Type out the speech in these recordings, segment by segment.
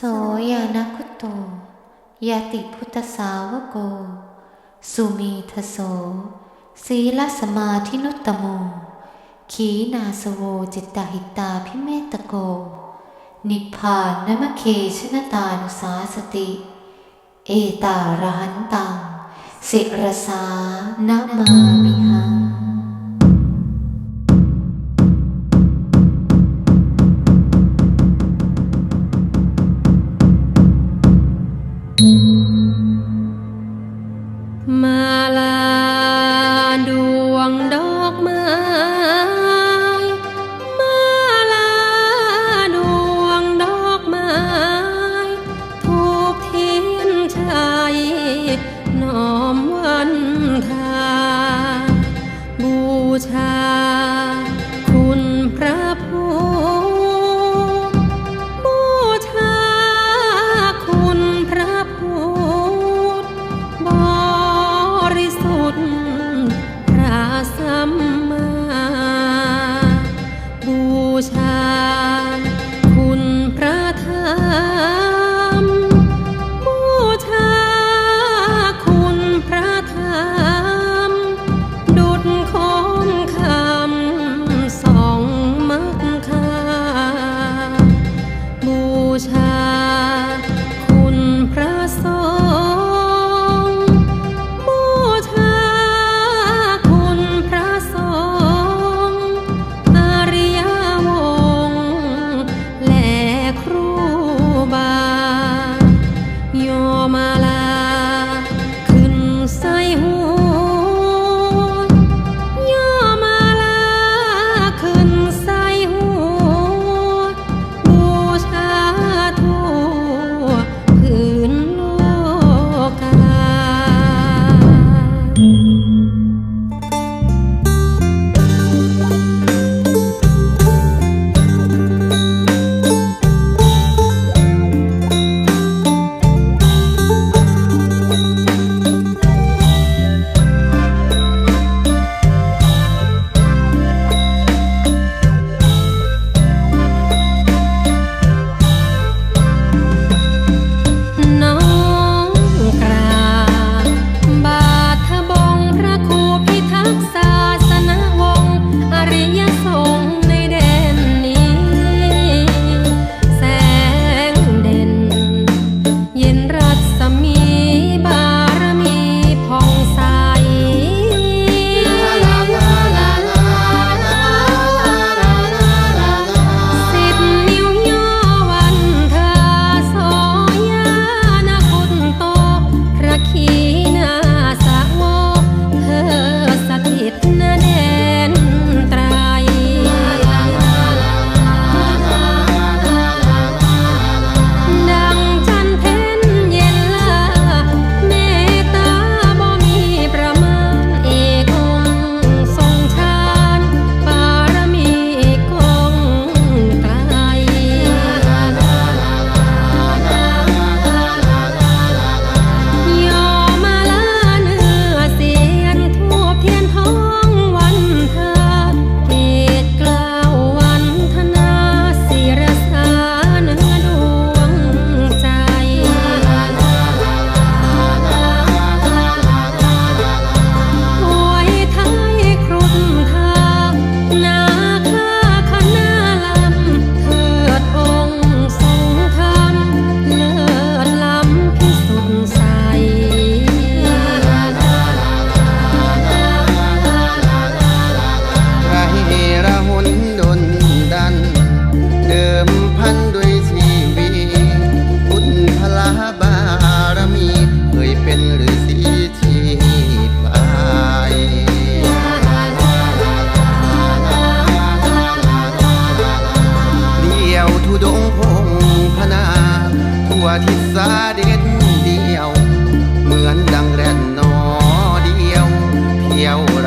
โสยานคุโตยาติพุทธสาวโก สุมีทโสศีลสมาธินุตโม ขีนาสโวจิตตหิตาพิเมตโก นิพพานนมเคชนตานุสาสติ เอตารหันตัง สิรสานามามิหัง time.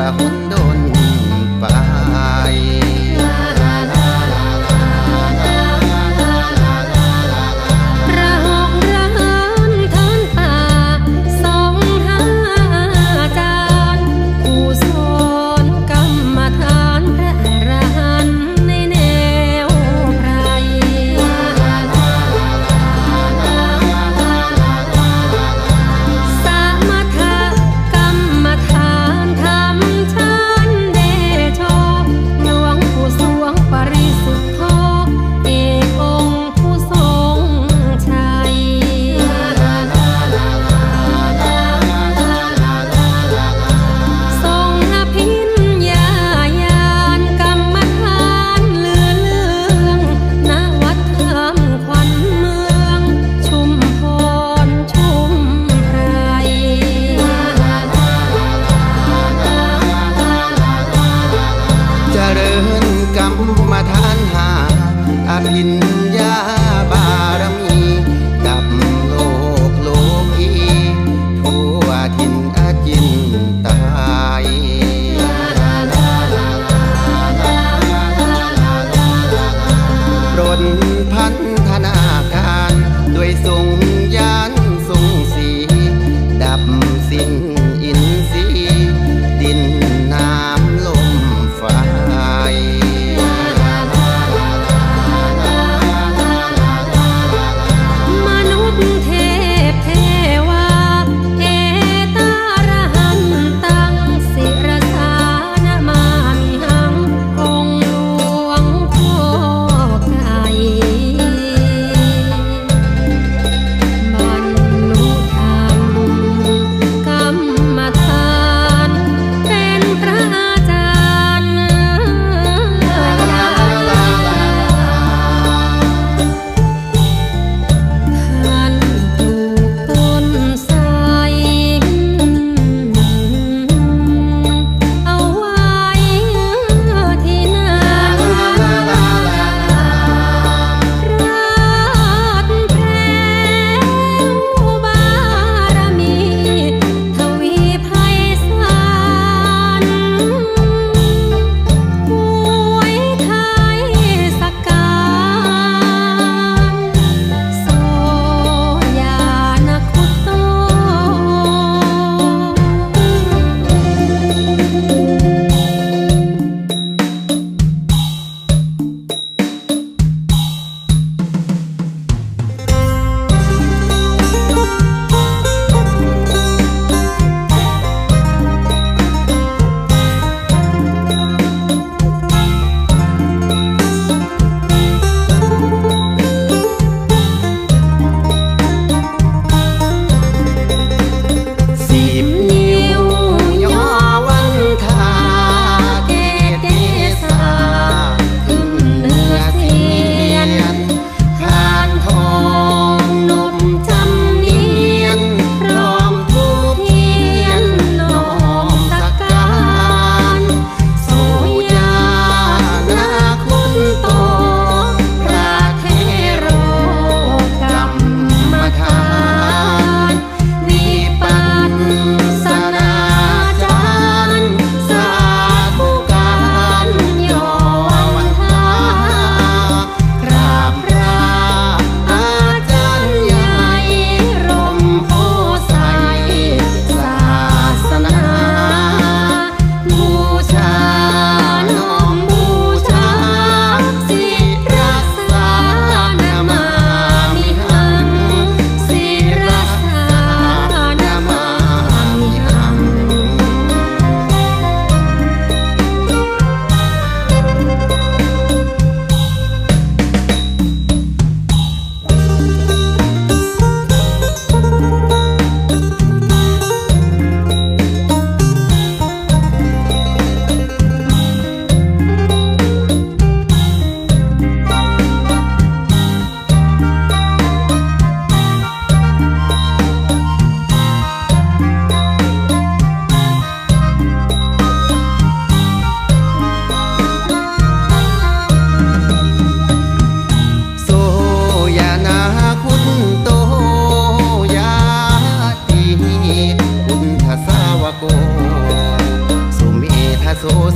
ระหนดนไป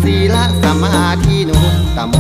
ศีละสมาธินุตตโม